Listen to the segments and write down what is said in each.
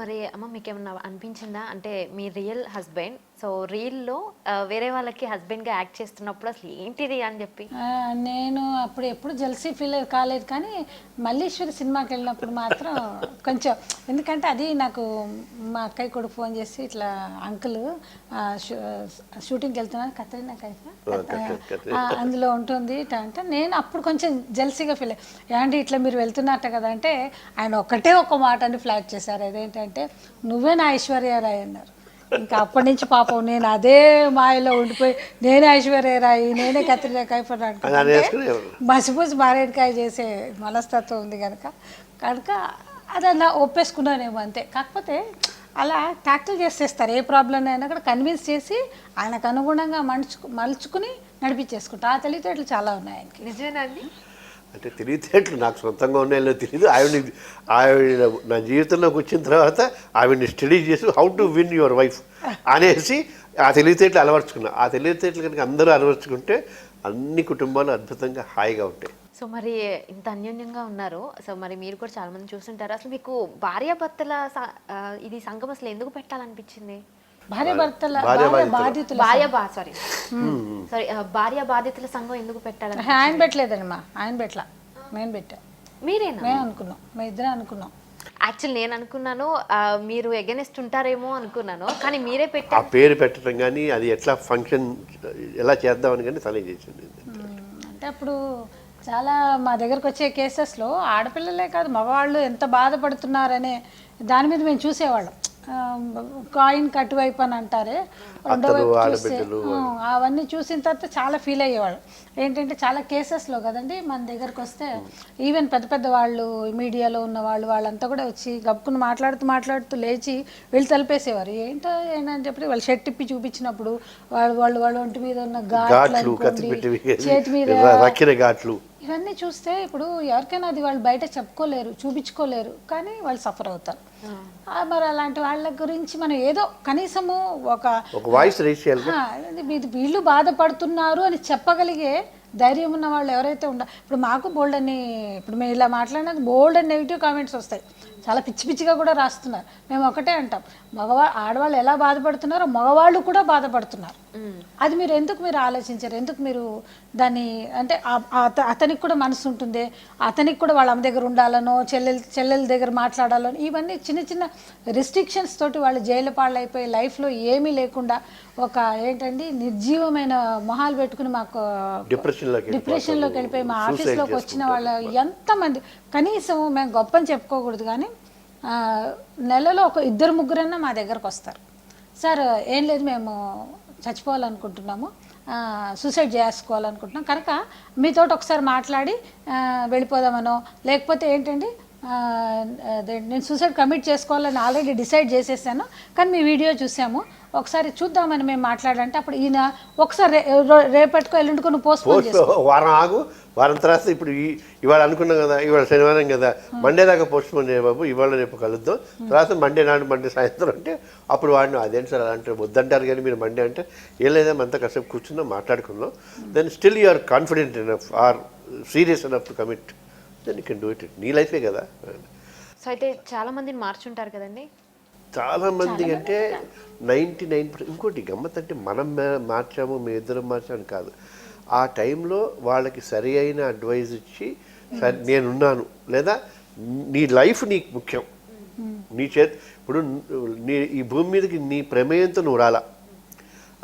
మరి అమ్మ మీకు ఏమన్నా అనిపించిందా? అంటే మీ రియల్ హస్బెండ్. సో రీల్లో వేరే వాళ్ళకి హస్బెండ్గా యాక్ట్ చేస్తున్నప్పుడు అసలు ఏంటిది అని చెప్పి. నేను అప్పుడు ఎప్పుడు జెల్సీ ఫీల్ కాలేదు కానీ మల్లీశ్వరి సినిమాకి వెళ్ళినప్పుడు మాత్రం కొంచెం ఎందుకంటే అది నాకు మా అక్కయ్య కూడా ఫోన్ చేసి ఇట్లా అంకుల్ షూటింగ్కి వెళ్తున్నాను. కత్రినా కైఫ్ అందులో ఉంటుంది అంటే నేను అప్పుడు కొంచెం జెల్సీగా ఫీల్ ఏమంటే ఇట్లా మీరు వెళ్తున్నట్ట కదా అంటే ఆయన ఒకటే ఒక మాట అని ఫ్లాట్ చేశారు. అదేంటంటే నువ్వే నా ఐశ్వర్యరాయ్ అన్నారు. ఇంకా అప్పటి నుంచి పాపం నేను అదే మాయలో ఉండిపోయి నేనే ఐశ్వర్యరాయి నేనే అనుకుంటే అనేసుకునేవారు మసిపూసి మారేడుకాయ చేసే మనస్తత్వం ఉంది కనుక. కనుక అది అలా ఒప్పేసుకున్నానేమో అంతే. కాకపోతే అలా ట్యాక్టిల్ చేసేస్తారు. ఏ ప్రాబ్లం అయినా కూడా కన్విన్స్ చేసి ఆయనకు అనుగుణంగా మలుచుకు మలుచుకుని నడిపించేసుకుంటా. ఆ తెలివితేటలు చాలా ఉన్నాయి ఆయనకి. నిజమేనా అండి? అంటే తెలివితేటలు నాకు సొంతంగా ఉన్నాయో తెలియదు. ఆవిడ ఆవిడ నా జీవితంలోకి వచ్చిన తర్వాత ఆవిడని స్టడీ చేసి how to win your wife అనేసి ఆ తెలివితేటలు అలవర్చుకున్నా. ఆ తెలివితేటలు కనుక అందరూ అలవర్చుకుంటే అన్ని కుటుంబాలు అద్భుతంగా హాయిగా ఉంటాయి. సో మరి ఇంత అన్యోన్యంగా ఉన్నారు. సో మరి మీరు కూడా చాలామంది చూస్తుంటారు. అసలు మీకు భార్యాభర్తల ఇది సంఘం అసలు ఎందుకు పెట్టాలనిపించింది? భార్య భర్తల భార్య భార్య బాధితులు. భార్య బా సారీ సారీ భార్య బాధితుల సంఘం ఎందుకు పెట్టాలని ఆయన పెట్టలేదండి మా ఆయన పెట్టలా. నేను పెట్టా. మీరేనా? మేము అనుకున్నాం. మేము ఇద్దరం అనుకున్నాం. యాక్చువల్ నేను అనుకున్నాను ఆ, మీరు ఎగనెస్ట్ ఉంటారేమో అనుకున్నాను కానీ మీరే ఆ పెట్టారు. పేరు పెట్టడం కానీ అది ఎట్లా ఫంక్షన్ ఎలా చేద్దామని కానీ తనే చేసింది మ్మ్. అంటే అప్పుడు చాలా మా దగ్గరకు వచ్చే కేసెస్లో ఆడపిల్లలే కాదు మగవాళ్ళు ఎంత బాధపడుతున్నారనే దాని మీద మేము చూసేవాళ్ళం. కాయిన్ కటువైపు అని అంటారే. రెండో వైపు చూస్తే అవన్నీ చూసిన తర్వాత చాలా ఫీల్ అయ్యేవాళ్ళం. ఏంటంటే చాలా కేసెస్లో కదండి మన దగ్గరకు వస్తే ఈవెన్ పెద్ద పెద్ద వాళ్ళు మీడియాలో ఉన్న వాళ్ళు వాళ్ళంతా కూడా వచ్చి గప్పుకుని మాట్లాడుతూ మాట్లాడుతూ లేచి వీళ్ళు తలిపేసేవారు. ఏంటో ఏంటని చెప్పి వాళ్ళు షర్ట్ ఇప్పి చూపించినప్పుడు వాళ్ళు వాళ్ళు వాళ్ళ ఒంటి మీద ఉన్న ఘాట్లు పెట్టి చేతి మీద ఇవన్నీ చూస్తే ఇప్పుడు ఎవరికైనా అది వాళ్ళు బయట చెప్పుకోలేరు చూపించుకోలేరు కానీ వాళ్ళు సఫర్ అవుతారు. మరి అలాంటి వాళ్ళ గురించి మనం ఏదో కనీసము ఒక ఒక వాయిస్ వీళ్ళు బాధపడుతున్నారు అని చెప్పగలిగే ధైర్యం ఉన్న వాళ్ళు ఎవరైతే ఉండ ఇప్పుడు మాకు బోల్డ్ అని ఇప్పుడు మేము ఇలా మాట్లాడినది బోల్డ్ అని నెగిటివ్ కామెంట్స్ వస్తాయి. చాలా పిచ్చి పిచ్చిగా కూడా రాస్తున్నారు. మేము ఒకటే అంటాం. మగవా ఆడవాళ్ళు ఎలా బాధపడుతున్నారో మగవాళ్ళు కూడా బాధపడుతున్నారు. అది మీరు ఎందుకు మీరు ఆలోచించారు? ఎందుకు మీరు దాన్ని అంటే అతనికి కూడా మనసు ఉంటుంది అతనికి కూడా వాళ్ళ అమ్మ దగ్గర ఉండాలనో చెల్లెలు చెల్లెల దగ్గర మాట్లాడాలనో ఇవన్నీ చిన్న చిన్న రిస్ట్రిక్షన్స్ తోటి వాళ్ళు జైలు పాలైపోయి లైఫ్లో ఏమీ లేకుండా ఒక ఏంటండి నిర్జీవమైన మొహాలు పెట్టుకుని మాకు డిప్రెషన్లోకి డిప్రెషన్లోకి వెళ్ళిపోయి మా ఆఫీస్లోకి వచ్చిన వాళ్ళ ఎంతమంది కనీసం మేము గొప్పని చెప్పుకోకూడదు కానీ నెలలో ఒక ఇద్దరు ముగ్గురన్నా మా దగ్గరకు వస్తారు. సార్ ఏం లేదు మేము చచ్చిపోవాలనుకుంటున్నాము. సూసైడ్ చేసుకోవాలనుకుంటున్నాం కనుక మీతో ఒకసారి మాట్లాడి వెళ్ళిపోదామనో లేకపోతే ఏంటండి నేను సూసైడ్ కమిట్ చేసుకోవాలని ఆల్రెడీ డిసైడ్ చేసేసాను కానీ మీ వీడియో చూసాము. ఒకసారి చూద్దామని మేము మాట్లాడంటే అప్పుడు ఈయన ఒకసారి రేపటికో ఎల్లుండికో నువ్వు పోస్ట్ వారం ఆగు వారం తర్వాత ఇప్పుడు ఇవాళ అనుకున్నాం కదా ఇవాళ శనివారం కదా మండే దాకా పోస్ట్ పోన్ బాబు ఇవాళ రేపు కలుద్దాం. తర్వాత మండే నాడు మండే సాయంత్రం అంటే అప్పుడు వాడిని అదేంటి సార్ అలా అంటే వద్దంటారు కానీ మీరు మండే అంటే ఏం లేదా అంతా కాసేపు కూర్చుందాం మాట్లాడుకుందాం. Then still you are confident enough or serious enough to commit then you can do it నీ లైఫే కదా. సో అయితే చాలా మందిని మార్చుంటారు కదండి? చాలా మంది అంటే నైంటీ నైన్ ఇంకోటి గమ్మత్ అంటే మనం మార్చాము మీ ఇద్దరం మార్చాము కాదు. ఆ టైంలో వాళ్ళకి సరి అయిన అడ్వైజ్ ఇచ్చి సరే నేనున్నాను. లేదా నీ లైఫ్ నీకు ముఖ్యం. నీ చేతి ఇప్పుడు నీ ఈ భూమి మీదకి నీ ప్రమేయంతో నువ్వు రాలా.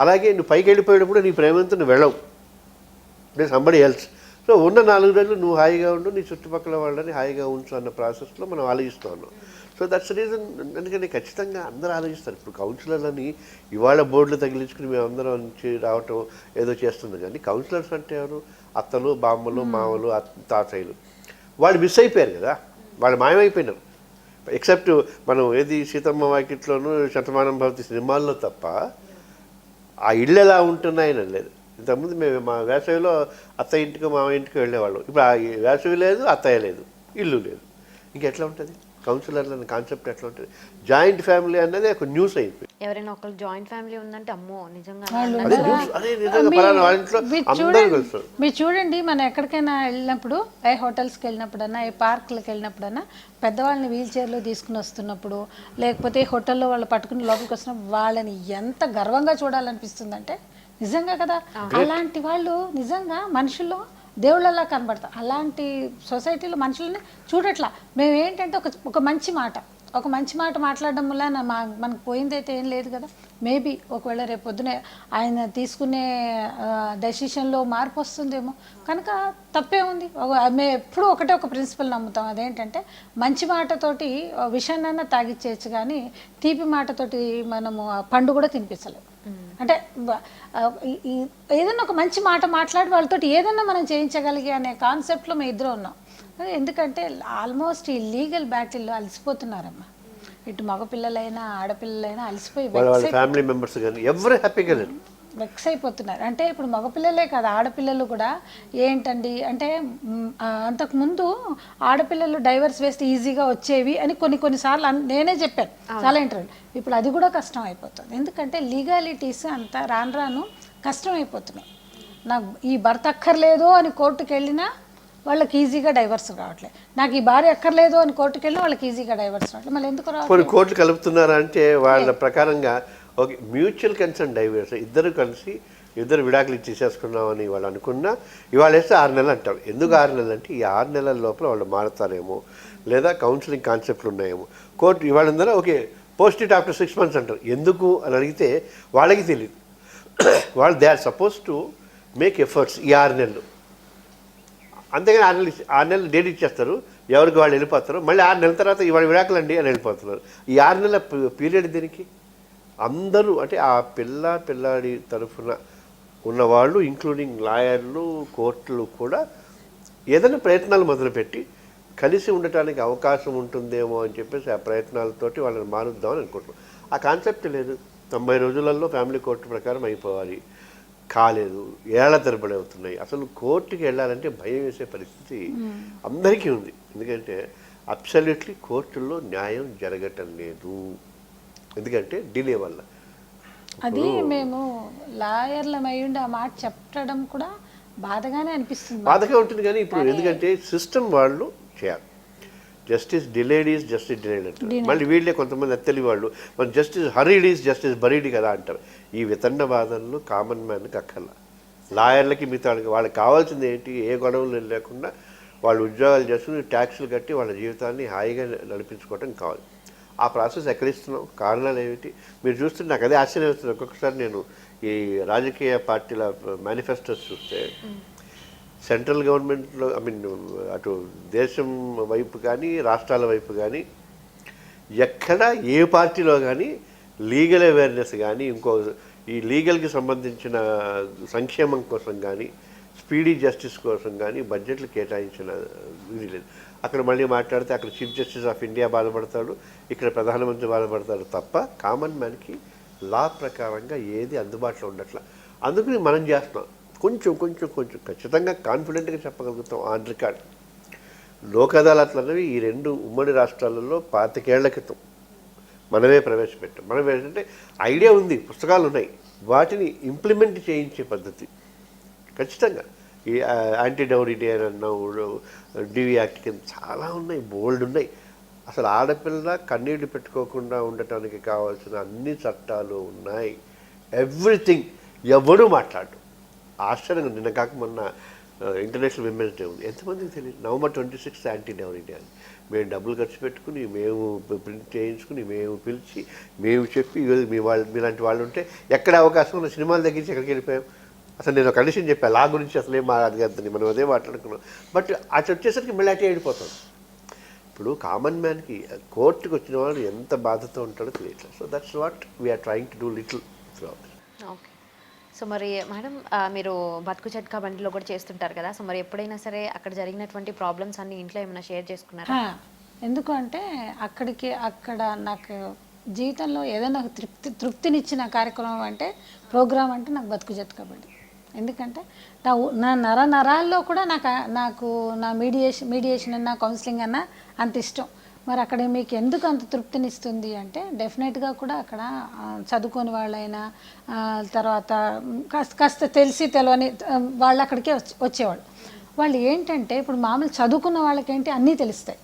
అలాగే నువ్వు పైకి వెళ్ళిపోయేటప్పుడు నీ ప్రమేయంతో నువ్వు వెళ్ళవు. సంబడి ఎల్స్ సో ఉన్న నాలుగు రోజులు నువ్వు హాయిగా ఉండు నీ చుట్టుపక్కల వాళ్ళని హాయిగా ఉంచు అన్న ప్రాసెస్లో మనం ఆలోచిస్తూ ఉన్నాం. సో దట్స్ రీజన్ ఎందుకంటే ఖచ్చితంగా అందరూ ఆలోచిస్తారు. ఇప్పుడు కౌన్సిలర్లని ఇవాళ బోర్డులు తగిలించుకుని మేమందరం నుంచి రావటం ఏదో చేస్తుంది కానీ కౌన్సిలర్స్ అంటే ఎవరు? అత్తలు బామ్మలు మామలు తాతయ్యలు. వాళ్ళు మిస్ అయిపోయారు కదా? వాళ్ళు మాయమైపోయినారు. ఎక్సెప్ట్ మనం ఏది సీతమ్మ వాకిట్లోనూ శతమానం భవతి సినిమాల్లో తప్ప ఆ ఇళ్ళు ఎలా ఉంటున్నాయని లేదు ఇంతకుముందు మేము మా వేసవిలో అత్త ఇంటికి మామ ఇంటికి వెళ్ళేవాళ్ళం. ఇప్పుడు ఆ వేసవి లేదు అత్తయ్య లేదు ఇల్లు లేదు. ఇంకెట్లా ఉంటుంది? కౌన్సిలర్లు అనే కాన్సెప్ట్ ఎట్లా ఉంటుంది? జాయింట్ ఫ్యామిలీ అన్నది ఒక న్యూస్ అయిపోయింది. ఎవరైనా ఒకరు జాయింట్ ఫ్యామిలీ ఉందంటే అమ్మో నిజంగా అదే న్యూస్ అదే నిజంగా పలానా వాళ్ళ ఇంట్లో మీరు అందరూ చూడండి కలుస్తారు. మీరు చూడండి మనం ఎక్కడికైనా వెళ్ళినప్పుడు ఏ హోటల్స్కి వెళ్ళినప్పుడన్నా ఏ పార్కులకు వెళ్ళినప్పుడన్నా పెద్దవాళ్ళని వీల్ చైర్లో తీసుకుని వస్తున్నప్పుడు లేకపోతే హోటల్లో వాళ్ళు పట్టుకుని లోపలికి వస్తున్నప్పుడు వాళ్ళని ఎంత గర్వంగా చూడాలనిపిస్తుందంటే నిజంగా కదా? అలాంటి వాళ్ళు నిజంగా మనుషుల్లో దేవుళ్ళలా కనబడతారు అలాంటి సొసైటీలో మనుషుల్ని చూడట్లా. మేము ఏంటంటే ఒక ఒక మంచి మాట ఒక మంచి మాట మాట్లాడడం వల్ల మా మనకు పోయిందైతే ఏం లేదు కదా? మేబీ ఒకవేళ రేపు పొద్దునే ఆయన తీసుకునే డెసిషన్లో మార్పు వస్తుందేమో. కనుక తప్పే ఉంది. మేము ఎప్పుడూ ఒకటే ఒక ప్రిన్సిపల్ నమ్ముతాం. అదేంటంటే మంచి మాటతోటి విషయాన్నైనా తాగిచ్చేయచ్చు కానీ తీపి మాటతోటి మనము పండు కూడా తినిపించలేము అంటే ఏదైనా ఒక మంచి మాట మాట్లాడి వాళ్ళతోటి ఏదైనా మనం చేయించగలిగే అనే కాన్సెప్ట్లో మేము ఇద్దరు ఉన్నాం. ఎందుకంటే ఆల్మోస్ట్ ఈ లీగల్ బ్యాటిల్లో అలసిపోతున్నారమ్మా. ఇటు మగపిల్లలైనా ఆడపిల్లలైనా అలసిపోయి ఫ్యామిలీ మెంబర్స్ కానీ ఎవరు హ్యాపీగా లేరు. వెక్స్ అయిపోతున్నారు. అంటే ఇప్పుడు మగపిల్లలే కాదు ఆడపిల్లలు కూడా ఏంటండి అంటే అంతకుముందు ఆడపిల్లలు డైవర్స్ వేస్తే ఈజీగా వచ్చేవి అని కొన్ని కొన్నిసార్లు అన్- నేనే చెప్పాను. చాలా ఇంటర్వ్యూ ఇప్పుడు అది కూడా కష్టం అయిపోతుంది. ఎందుకంటే లీగాలిటీస్ అంతా రాను రాను కష్టం అయిపోతున్నాయి. నాకు ఈ భర్త అక్కర్లేదు అని కోర్టుకు వెళ్ళినా వాళ్ళకి ఈజీగా డైవర్స్ రావట్లేదు నాకు ఈ భార్య అక్కర్లేదు అని కోర్టుకు వెళ్ళినా వాళ్ళకి ఈజీగా డైవర్స్ రావట్లేదు మళ్ళీ ఎందుకు రావట్లేదు కోర్టులు కలుపుతున్నారా అంటే వాళ్ళ ప్రకారంగా ఓకే మ్యూచువల్ కన్సర్న్ డైవర్స్. ఇద్దరు కలిసి ఇద్దరు విడాకులు ఇచ్చేసేసుకున్నామని వాళ్ళు అనుకున్నా ఇవాళ వేస్తే ఆరు నెలలు అంటారు. ఎందుకు ఆరు నెలలు అంటే ఈ ఆరు నెలల లోపల వాళ్ళు మారుతారేమో లేదా కౌన్సిలింగ్ కాన్సెప్ట్లు ఉన్నాయేమో. కోర్టు ఇవాళ ఉందరా okay post it after six months అంటారు. ఎందుకు అని అడిగితే వాళ్ళకి తెలియదు వాళ్ళు they are suppose to make efforts ఈ ఆరు నెలలు. అంతేగాని ఆరు నెలలు ఆరు నెలలు డేట్ ఇచ్చేస్తారు. ఎవరికి వాళ్ళు వెళ్ళిపోతారు మళ్ళీ ఆరు నెలల తర్వాత ఇవాళ విడాకులు అండి అని వెళ్ళిపోతున్నారు. ఈ ఆరు నెలల పీరియడ్ దీనికి? అందరూ అంటే ఆ పిల్ల పిల్లాడి తరఫున ఉన్నవాళ్ళు ఇంక్లూడింగ్ లాయర్లు కోర్టులు కూడా ఏదైనా ప్రయత్నాలు మొదలుపెట్టి కలిసి ఉండటానికి అవకాశం ఉంటుందేమో అని చెప్పేసి ఆ ప్రయత్నాలతోటి వాళ్ళని మారుద్దామని అనుకుంటున్నాం. ఆ కాన్సెప్ట్ లేదు. తొంభై రోజులలో ఫ్యామిలీ కోర్టు ప్రకారం అయిపోవాలి. కాలేదు. ఏళ్ళ తరబడి అవుతున్నాయి. అసలు కోర్టుకి వెళ్ళాలంటే భయం వేసే పరిస్థితి అందరికీ ఉంది. ఎందుకంటే అబ్సల్యూట్లీ కోర్టుల్లో న్యాయం జరగటం లేదు. ఎందుకంటే డిలే వల్ల. అది మేము లాయర్లం అయ్యుండి ఆ మాట చెప్పడం కూడా బాధగానే అనిపిస్తుంది బాధగా ఉంటుంది కానీ ఇప్పుడు ఎందుకంటే సిస్టమ్ వాళ్ళు చేయాలి. Justice delayed is justice delayed అంటారు. మళ్ళీ వీళ్ళే కొంతమంది అత్తలి వాళ్ళు మన justice hurried is justice buried కదా అంటారు. ఈ వితండ వాదనలు కామన్ మ్యాన్కి అక్కర్లా. లాయర్లకి మిగతా వాళ్ళకి వాళ్ళకి కావాల్సింది ఏంటి? ఏ గొడవలు లేకుండా వాళ్ళు ఉద్యోగాలు చేసుకుని ట్యాక్సులు కట్టి వాళ్ళ జీవితాన్ని హాయిగా నడిపించుకోవటం కావాలి. ఆ ప్రాసెస్ ఎక్కడిస్తున్నాం కారణాలు ఏమిటి? మీరు చూస్తుంటే నాకు అదే ఆశ్చర్యం వస్తుంది. ఒక్కొక్కసారి నేను ఈ రాజకీయ పార్టీల మేనిఫెస్టోస్ చూస్తే సెంట్రల్ గవర్నమెంట్లో ఐ మీన్ అటు దేశం వైపు కానీ రాష్ట్రాల వైపు కానీ ఎక్కడ ఏ పార్టీలో కానీ లీగల్ అవేర్నెస్ కానీ ఇంకో ఈ లీగల్కి సంబంధించిన సంక్షేమం కోసం కానీ స్పీడీ జస్టిస్ కోసం కానీ బడ్జెట్లు కేటాయించిన ఇది లేదు. అక్కడ మళ్ళీ మాట్లాడితే అక్కడ చీఫ్ జస్టిస్ ఆఫ్ ఇండియా బాధపడతాడు ఇక్కడ ప్రధానమంత్రి బాధపడతాడు తప్ప కామన్ మ్యాన్కి లా ప్రకారంగా ఏది అందుబాటులో ఉండట్ల. అందుకని మనం చేస్తున్నాం. కొంచెం కొంచెం కొంచెం ఖచ్చితంగా కాన్ఫిడెంట్గా చెప్పగలుగుతాం ఆన్ రికార్డ్. లోక్ అదాలత్లు అనేవి ఈ రెండు ఉమ్మడి రాష్ట్రాలలో పాతికేళ్ళ క్రితం మనమే ప్రవేశపెట్టాం. మనం ఏంటంటే ఐడియా ఉంది పుస్తకాలు ఉన్నాయి వాటిని ఇంప్లిమెంట్ చేయించే పద్ధతి. ఖచ్చితంగా. ఈ యాంటీ డౌరీ డే అని డివి యాక్ట్ కింద చాలా ఉన్నాయి బోల్డ్ ఉన్నాయి. అసలు ఆడపిల్ల కన్నీళ్ళు పెట్టుకోకుండా ఉండటానికి కావాల్సిన అన్ని చట్టాలు ఉన్నాయి. ఎవ్రీథింగ్ ఎవరు మాట్లాడు ఆశ్చర్యంగా నిన్న కాక మొన్న ఇంటర్నేషనల్ విమెన్స్ డే ఉంది. ఎంతమందికి తెలియదు? November twenty six anti dowry day అని మేము డబ్బులు ఖర్చు పెట్టుకుని మేము ప్రింట్ చేయించుకుని మేము పిలిచి మేము చెప్పి మీ వాళ్ళు మీలాంటి వాళ్ళు ఉంటే ఎక్కడ అవకాశం ఉన్న సినిమాలు తగ్గించి ఎక్కడికి వెళ్ళిపోయాం? అసలు నేను ఒక కండిషన్ చెప్పాను లా గురించి అసలు ఏం మాట్లాడగద్దని మనం అదే మాట్లాడుకున్నాం. బట్ అటు వచ్చేసరికి మళ్ళీ అటే ఇప్పుడు కామన్ మ్యాన్కి కోర్టుకు వచ్చిన వాళ్ళు ఎంత బాధతో ఉంటాడో తెలియట్లేదు. So that's what we are trying to do little through okay so మరి మేడం మీరు బతుకు చెట్కా బండిలో కూడా చేస్తుంటారు కదా? సో మరి ఎప్పుడైనా సరే అక్కడ జరిగినటువంటి ప్రాబ్లమ్స్ అన్ని ఇంట్లో ఏమైనా షేర్ చేసుకున్నారా? ఎందుకు అంటే అక్కడికి అక్కడ నాకు జీవితంలో ఏదైనా తృప్తి తృప్తినిచ్చిన కార్యక్రమం అంటే ప్రోగ్రామ్ అంటే నాకు బతుకు జత కాబట్టి ఎందుకంటే నా నా నర నరాల్లో కూడా నాకు నాకు నా మీడియేషన్ మీడియేషన్ అన్న కౌన్సిలింగ్ అన్న అంత ఇష్టం. మరి అక్కడ మీకు ఎందుకు అంత తృప్తినిస్తుంది అంటే డెఫినెట్గా కూడా అక్కడ చదువుకోని వాళ్ళైనా తర్వాత కాస్త కాస్త తెలిసి తెలవని వాళ్ళు అక్కడికే వచ్చి- వచ్చేవాళ్ళు. వాళ్ళు ఏంటంటే ఇప్పుడు మామూలు చదువుకున్న వాళ్ళకేంటి అన్నీ తెలుస్తాయి.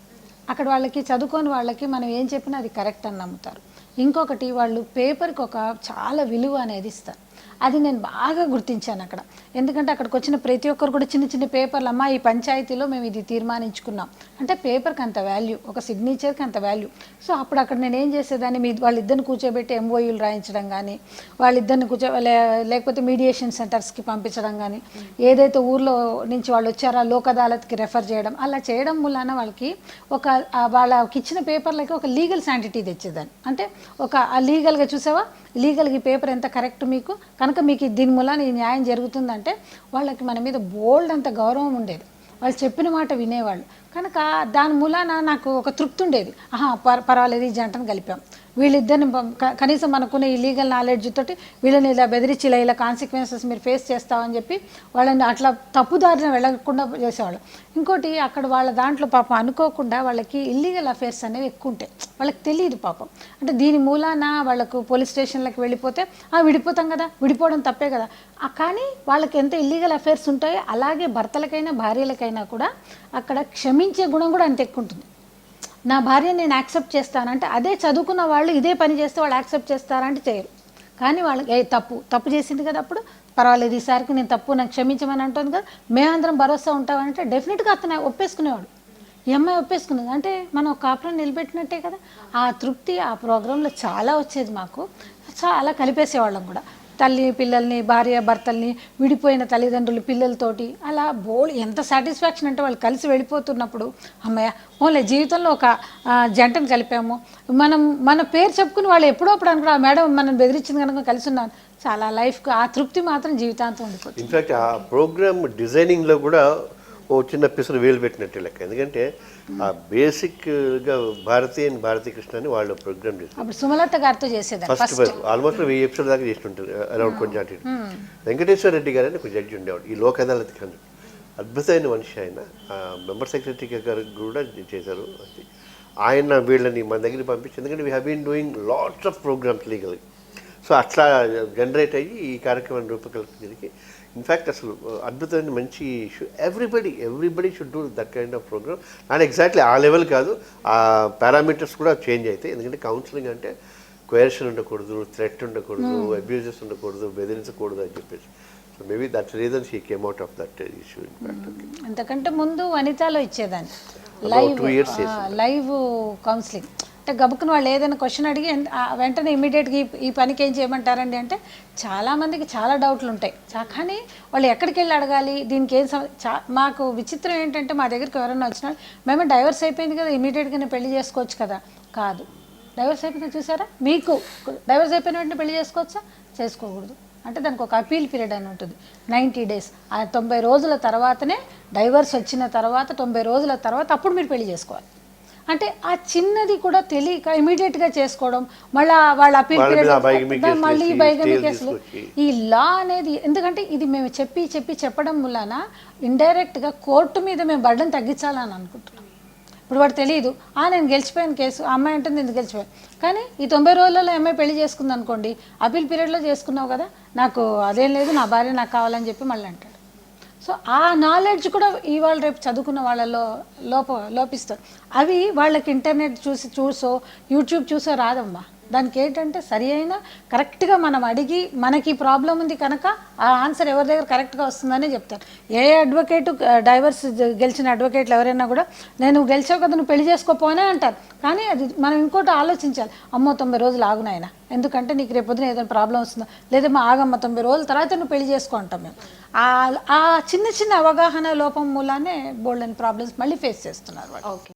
అక్కడ వాళ్ళకి చదువుకోని వాళ్ళకి మనం ఏం చెప్పినా అది కరెక్ట్ అని నమ్ముతారు. ఇంకొకటి వాళ్ళు పేపర్కి ఒక చాలా విలువ అనేది ఇస్తారు. అది నేను బాగా గుర్తించాను అక్కడ. ఎందుకంటే అక్కడికి వచ్చిన ప్రతి ఒక్కరు కూడా చిన్న చిన్న పేపర్లు అమ్మ ఈ పంచాయతీలో మేము ఇది తీర్మానించుకున్నాం. అంటే పేపర్కి అంత వాల్యూ ఒక సిగ్నేచర్కి అంత వాల్యూ. సో అప్పుడు అక్కడ నేను ఏం చేసేదాన్ని? మీ వాళ్ళిద్దరిని కూర్చోబెట్టి ఎంఓయూలు రాయించడం కానీ వాళ్ళిద్దరిని కూర్చో లే- లేకపోతే మీడియేషన్ సెంటర్స్కి పంపించడం కానీ ఏదైతే ఊర్లో నుంచి వాళ్ళు వచ్చారో లోక్ అదాలత్కి రెఫర్ చేయడం అలా చేయడం వలన వాళ్ళకి ఒక వాళ్ళకి ఇచ్చిన పేపర్లకి ఒక లీగల్ శాంటిటీ తెచ్చేదాన్ని. అంటే ఒక ఆ లీగల్గా చూసావా? లీగల్గా ఈ పేపర్ ఎంత కరెక్ట్ మీకు? కనుక మీకు దీని మూలాన ఈ న్యాయం జరుగుతుందంటే వాళ్ళకి మన మీద బోల్డ్ అంత గౌరవం ఉండేది. వాళ్ళు చెప్పిన మాట వినేవాళ్ళు. కనుక దాని మూలాన నాకు ఒక తృప్తి ఉండేది. ఆహా పర్వాలేదు ఈ జంటను కలిపాం. వీళ్ళిద్దరిని కనీసం మనకున్న ఈ లీగల్ నాలెడ్జ్ తోటి వీళ్ళని ఇలా బెదిరించి ఇలా ఇలా కాన్సిక్వెన్సెస్ మీరు ఫేస్ చేస్తామని చెప్పి వాళ్ళని అట్లా తప్పుదారిన వెళ్ళకుండా చేసేవాళ్ళు. ఇంకోటి అక్కడ వాళ్ళ దాంట్లో పాపం అనుకోకుండా వాళ్ళకి ఇల్లీగల్ అఫేర్స్ అనేవి ఎక్కువ ఉంటాయి. వాళ్ళకి తెలియదు పాపం. అంటే దీని మూలాన వాళ్ళకు పోలీస్ స్టేషన్లకు వెళ్ళిపోతే ఆ విడిపోతాం కదా విడిపోవడం తప్పే కదా. కానీ వాళ్ళకి ఎంత ఇల్లీగల్ అఫేర్స్ ఉంటాయో అలాగే భర్తలకైనా భార్యలకైనా కూడా అక్కడ క్షమించే గుణం కూడా అంత ఎక్కువ ఉంటుంది. నా భార్య నేను యాక్సెప్ట్ చేస్తానంటే అదే చదువుకున్న వాళ్ళు ఇదే పని చేస్తే వాళ్ళు యాక్సెప్ట్ చేస్తారంటే చేయరు. కానీ వాళ్ళకి ఏ తప్పు తప్పు చేసింది కదా అప్పుడు పర్వాలేదు ఈసారికి నేను తప్పు నాకు క్షమించమని అంటుంది కదా మేమందరం భరోసా ఉంటామంటే డెఫినెట్గా అతను ఒప్పేసుకునేవాడు. ఈ అమ్మాయి ఒప్పేసుకున్నది అంటే మనం ఒక కాపురం నిలబెట్టినట్టే కదా ఆ తృప్తి ఆ ప్రోగ్రాంలో చాలా వచ్చేది మాకు. చాలా కలిపేసేవాళ్ళం కూడా. తల్లి పిల్లల్ని భార్య భర్తల్ని విడిపోయిన తల్లిదండ్రులు పిల్లలతోటి అలా బోల్ ఎంత సాటిస్ఫాక్షన్ అంటే వాళ్ళు కలిసి వెళ్ళిపోతున్నప్పుడు అమ్మయ్య ఓన్లే జీవితంలో ఒక జంటను కలిపాము. మనం మన పేరు చెప్పుకుని వాళ్ళు ఎప్పుడో అప్పుడు అనుకున్నా మేడం మనం బెదిరించింది కనుక కలిసి ఉన్నాం. చాలా లైఫ్కి ఆ తృప్తి మాత్రం జీవితాంతం ఉండిపోతుంది. ఇన్ఫ్యాక్ట్ ఆ ప్రోగ్రామ్ డిజైనింగ్లో కూడా ఓ చిన్న పిసరు వేలు పెట్టినట్టే లెక్క. ఎందుకంటే ఆ బేసిక్గా భారతీయ భారతీ కృష్ణ అని వాళ్ళు ప్రోగ్రామ్ అప్పుడు సుమలత గారితో చేసేదాన్ని ఫస్ట్ ఆల్మోస్ట్ వెయ్యి ఎపిసోడ్ దాకా చేస్తుంటారు అరౌండ్ కొంచెం అటు. వెంకటేశ్వర రెడ్డి గారు అని ఒక జడ్జి ఉండేవాడు ఈ లోక్ అదాలత్ కానీ అద్భుతమైన మనిషి ఆయన. మెంబర్ సెక్రటరీ గారు కూడా చేశారు అది. ఆయన వీళ్ళని మన దగ్గరికి పంపించి ఎందుకంటే we have been doing lots of programmes legal so అట్లా జనరేట్ అయ్యి ఈ కార్యక్రమాన్ని రూపకల్పనకి ఇన్ఫ్యాక్ట్ అసలు అద్భుతమైన మంచి issue everybody everybody should do that kind of programme and exactly ఆ లెవెల్ కాదు ఆ పారామీటర్స్ కూడా చేంజ్ అవుతాయి ఎందుకంటే కౌన్సిలింగ్ అంటే క్వైర్షన్ ఉండకూడదు థ్రెట్ ఉండకూడదు అబ్యూజెస్ ఉండకూడదు బెదిరించకూడదు అని చెప్పేసి. So maybe that's reason she came out of that issue అంతకంటే ముందు వనితాలో ఇచ్చేదాన్ని. లైవ్ లైవ్ కౌన్సిలింగ్ అంటే గబుకుని వాళ్ళు ఏదైనా క్వశ్చన్ అడిగి ఆ, వెంటనే ఇమీడియట్గా ఈ పనికి ఏం చేయమంటారండి అంటే చాలామందికి చాలా డౌట్లు ఉంటాయి. చా- కానీ వాళ్ళు ఎక్కడికి వెళ్ళి అడగాలి? దీనికి ఏం చా మాకు విచిత్రం ఏంటంటే మా దగ్గరికి ఎవరైనా వచ్చినా మేము డైవర్స్ అయిపోయింది కదా ఇమీడియట్గానే పెళ్ళి చేసుకోవచ్చు కదా. కాదు. డైవర్స్ అయిపోయింది చూసారా? మీకు డైవర్స్ అయిపోయిన వెంటనే పెళ్ళి చేసుకోవచ్చా? చేసుకోకూడదు. అంటే దానికి ఒక అపీల్ పీరియడ్ అని ఉంటుంది. Ninety days. ఆ తొంభై రోజుల తర్వాతనే డైవర్స్ వచ్చిన తర్వాత తొంభై రోజుల తర్వాత అప్పుడు మీరు పెళ్ళి చేసుకోవాలి. అంటే ఆ చిన్నది కూడా తెలియక ఇమీడియట్గా చేసుకోవడం మళ్ళీ వాళ్ళ అపీల్ పీరియడ్ మళ్ళీ బైగమి కేసులు. ఈ లా అనేది ఎందుకంటే ఇది మేము చెప్పి చెప్పి చెప్పడం వలన ఇండైరెక్ట్గా కోర్టు మీద మేము బర్డన్ తగ్గించాలని అనుకుంటున్నాం. ఇప్పుడు వాడు తెలియదు ఆ నేను గెలిచిపోయాను కేసు అమ్మాయి అంటుంది ఎందుకు గెలిచిపోయాను. కానీ ఈ తొంభై రోజులలో అమ్మాయి పెళ్ళి చేసుకుంది అనుకోండి అపీల్ పీరియడ్లో చేసుకున్నావు కదా నాకు అదేం లేదు నా భార్య నాకు కావాలని చెప్పి మళ్ళీ అంటాడు. సో ఆ నాలెడ్జ్ కూడా ఇవాళ రేపు చదువుకున్న వాళ్ళలో లోప లోపిస్తారు అవి వాళ్ళకి ఇంటర్నెట్ చూసి చూసో యూట్యూబ్ చూసో రాదమ్మా. దానికి ఏంటంటే సరి అయిన కరెక్ట్గా మనం అడిగి మనకి ప్రాబ్లం ఉంది కనుక ఆ ఆన్సర్ ఎవరి దగ్గర కరెక్ట్గా వస్తుందని చెప్తారు. ఏ అడ్వకేట్ డైవర్స్ గెలిచిన అడ్వకేట్లు ఎవరైనా కూడా నేను గెలిచావు కదా నువ్వు పెళ్ళి చేసుకోపోనే అంటారు. కానీ అది మనం ఇంకోటి ఆలోచించాలి. అమ్మో తొంభై రోజులు ఆగునాయన ఎందుకంటే నీకు రేపు పొద్దున ఏదైనా ప్రాబ్లం వస్తుందో? మా ఆగమ్మ తొంభై రోజుల తర్వాత నువ్వు పెళ్ళి చేసుకో అంటాం మేము. ఆ- చిన్న చిన్న అవగాహన లోపం మూలానే బోల్డెన్ ప్రాబ్లమ్స్ మళ్ళీ ఫేస్ చేస్తున్నారు వాళ్ళు. ఓకే.